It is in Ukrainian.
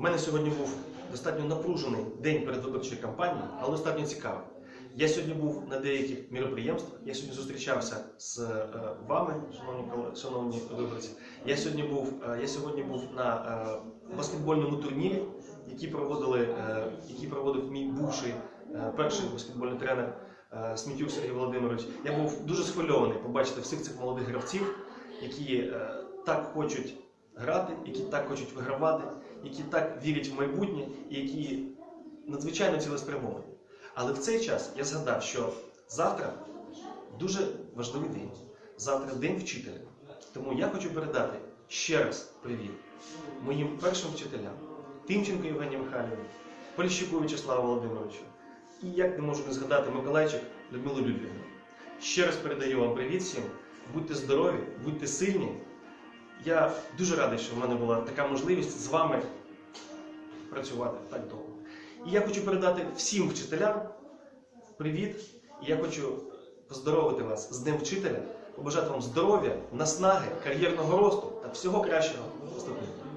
У мене сьогодні був достатньо напружений день перед виборчою кампанією, але достатньо цікавий. Я сьогодні був на деяких міроприємствах, я сьогодні зустрічався з е, вами, шановні шановні виборці. Я сьогодні був, е, я сьогодні був на е, баскетбольному турнірі, який проводили, який проводив мій бувший перший баскетбольний тренер Смітюк Сергій Володимирович. Я був дуже схвильований побачити всіх цих молодих гравців, які так хочуть грати, які так хочуть вигравати, які так вірять в майбутнє і які надзвичайно цілеспрямовані. Але в цей час я згадав, що завтра дуже важливий день. Завтра день вчителя. Тому я хочу передати ще раз привіт моїм першим вчителям Тимченко Євгенії Михайлівні, Поліщуку В'ячеславу Володимировичу і як не можу не згадати Миколайчик Людмилу Людвігну. Ще раз передаю вам привіт всім. Будьте здорові, будьте сильні. Я дуже радий, що в мене була така можливість з вами працювати так довго. І я хочу передати всім вчителям привіт. І я хочу поздоровити вас з Днем вчителя, побажати вам здоров'я, наснаги, кар'єрного росту та всього кращого наступного.